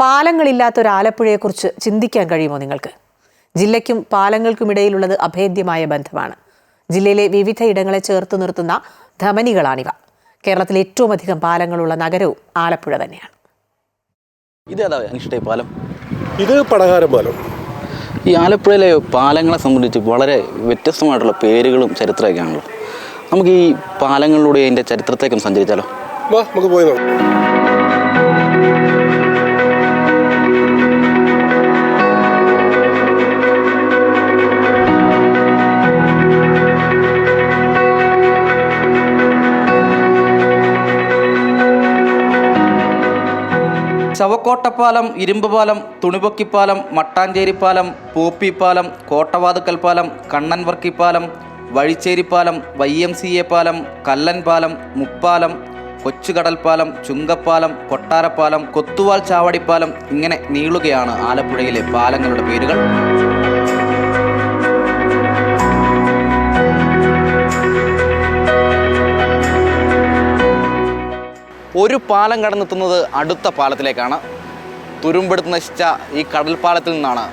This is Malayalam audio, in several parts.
പാലങ്ങളില്ലാത്ത ഒരു ആലപ്പുഴയെക്കുറിച്ച് ചിന്തിക്കാൻ കഴിയുമോ നിങ്ങൾക്ക്? ജില്ലയ്ക്കും പാലങ്ങൾക്കുമിടയിലുള്ളത് അഭേദ്യമായ ബന്ധമാണ്. ജില്ലയിലെ വിവിധ ഇടങ്ങളെ ചേർത്ത് നിർത്തുന്ന ധമനികളാണിവ. കേരളത്തിലെ ഏറ്റവും അധികം പാലങ്ങളുള്ള നഗരവും ആലപ്പുഴ തന്നെയാണ്. ഇതേതാ പാലം? ഇത് പടകാരം പാലം. ഈ ആലപ്പുഴയിലെ പാലങ്ങളെ സംബന്ധിച്ച് വളരെ വ്യത്യസ്തമായിട്ടുള്ള പേരുകളും ചരിത്രമൊക്കെയാണല്ലോ നമുക്ക് ഈ പാലങ്ങളിലൂടെ അതിന്റെ ചരിത്രത്തേക്കും സഞ്ചരിച്ചാലോ? വാ നമുക്ക് പോയി നോക്കാം. ചവക്കോട്ടപ്പാലം ഇരുമ്പുപാലം തുണിപൊക്കിപ്പാലം മട്ടാഞ്ചേരിപ്പാലം പൂപ്പിപ്പാലം കോട്ടവാതുക്കൽ പാലം കണ്ണൻവർക്കിപ്പാലം വഴിച്ചേരിപ്പാലം വൈ എം സി എ പാലം കല്ലൻപാലം മുപ്പാലം കൊച്ചുകടൽപ്പാലം ചുങ്കപ്പാലം കൊട്ടാരപ്പാലം കൊത്തുവാൾ ചാവടിപ്പാലം ഇങ്ങനെ നീളുകയാണ് ആലപ്പുഴയിലെ പാലങ്ങളുടെ പേരുകൾ. ഒരു പാലം കടന്നെത്തുന്നത് അടുത്ത പാലത്തിലേക്കാണ്. തുരുമ്പെടുത്ത് നശിച്ച ഈ കടൽപ്പാലത്തിൽ നിന്നാണ്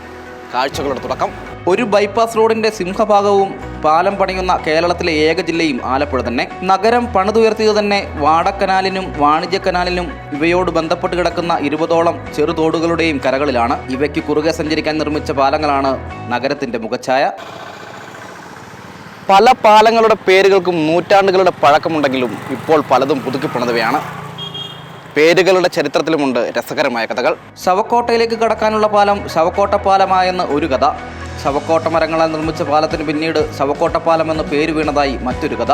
കാഴ്ചകളുടെ തുടക്കം. ഒരു ബൈപ്പാസ് റോഡിന്റെ സിംഹഭാഗവും പാലം പണിയുന്ന കേരളത്തിലെ ഏക ജില്ലയും ആലപ്പുഴ തന്നെ. നഗരം പണിതുയർത്തിയത് തന്നെ വാടക്കനാലിനും വാണിജ്യ കനാലിനും ഇവയോട് ബന്ധപ്പെട്ട് കിടക്കുന്ന ഇരുപതോളം ചെറുതോടുകളുടെയും കരകളിലാണ്. ഇവയ്ക്ക് കുറുകെ സഞ്ചരിക്കാൻ നിർമ്മിച്ച പാലങ്ങളാണ് നഗരത്തിന്റെ മുഖച്ഛായ. പല പാലങ്ങളുടെ പേരുകൾക്കും നൂറ്റാണ്ടുകളുടെ പഴക്കമുണ്ടെങ്കിലും ഇപ്പോൾ പലതും പുതുക്കിപ്പണിതവയാണ്. പേരുകളുടെ ചരിത്രത്തിലുമുണ്ട് രസകരമായ കഥകൾ. ശവക്കോട്ടയിലേക്ക് കടക്കാനുള്ള പാലം ശവക്കോട്ട പാലമായെന്ന് ഒരു കഥ. ശവക്കോട്ട മരങ്ങളാൽ നിർമ്മിച്ച പാലത്തിന് പിന്നീട് ശവക്കോട്ട പാലം എന്ന് പേര് വീണതായി മറ്റൊരു കഥ.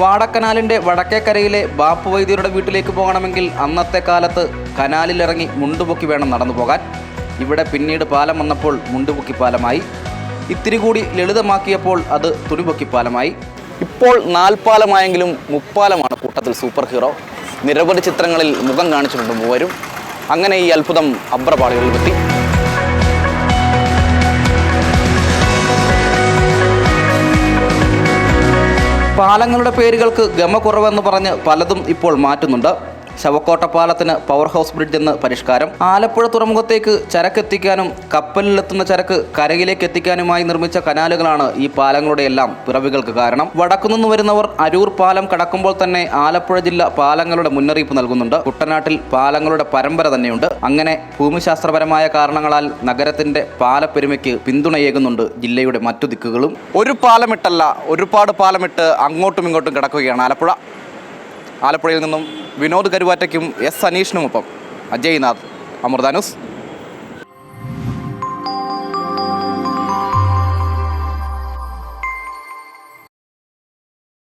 വാടക്കനാലിന്റെ വടക്കേക്കരയിലെ ബാപ്പു വൈദ്യരുടെ വീട്ടിലേക്ക് പോകണമെങ്കിൽ അന്നത്തെ കാലത്ത് കനാലിലിറങ്ങി മുണ്ടുപൊക്കി വേണം നടന്നു പോകാൻ. ഇവിടെ പിന്നീട് പാലം വന്നപ്പോൾ മുണ്ടുപൊക്കി പാലമായി. ഇത്തിരി കൂടി ലളിതമാക്കിയപ്പോൾ അത് തുണിപൊക്കി പാലമായി. ഇപ്പോൾ നാൽപ്പാലമായെങ്കിലും മുപ്പാലമാണ് കൂട്ടത്തിൽ സൂപ്പർ ഹീറോ. നിരവധി ചിത്രങ്ങളിൽ മുഖം കാണിച്ചിട്ടുണ്ട് മൂവരും. അങ്ങനെ ഈ അത്ഭുതം അബ്രപാളികളിലെത്തി പാലങ്ങളുടെ പേരുകൾക്ക് ഗമ കുറവെന്ന് പറഞ്ഞ് പലതും ഇപ്പോൾ മാറ്റുന്നുണ്ട്. ശവക്കോട്ട പാലത്തിന് പവർ ഹൗസ് ബ്രിഡ്ജ് എന്ന് പരിഷ്കാരം. ആലപ്പുഴ തുറമുഖത്തേക്ക് ചരക്ക് എത്തിക്കാനും കപ്പലിലെത്തുന്ന ചരക്ക് കരയിലേക്ക് എത്തിക്കാനുമായി നിർമ്മിച്ച കനാലുകളാണ് ഈ പാലങ്ങളുടെ എല്ലാം പിറവികൾക്ക് കാരണം. വടക്കുനിന്ന് വരുന്നവർ അരൂർ പാലം കടക്കുമ്പോൾ തന്നെ ആലപ്പുഴ ജില്ല പാലങ്ങളുടെ മുന്നറിയിപ്പ് നൽകുന്നുണ്ട്. കുട്ടനാട്ടിൽ പാലങ്ങളുടെ പരമ്പര തന്നെയുണ്ട്. അങ്ങനെ ഭൂമിശാസ്ത്രപരമായ കാരണങ്ങളാൽ നഗരത്തിന്റെ പാലപ്പെരുമയ്ക്ക് പിന്തുണയേകുന്നുണ്ട് ജില്ലയുടെ മറ്റു ദിക്കുകളും. ഒരു പാലമിട്ടല്ല ഒരുപാട് പാലമിട്ട് അങ്ങോട്ടും ഇങ്ങോട്ടും കിടക്കുകയാണ് ആലപ്പുഴ. ആലപ്പുഴയിൽ നിന്നും വിനോദ് കരുവാറ്റയ്ക്കും എസ് അനീഷിനുമൊപ്പം അജയ്നാഥ് നാഥ് അമൃത ന്യൂസ്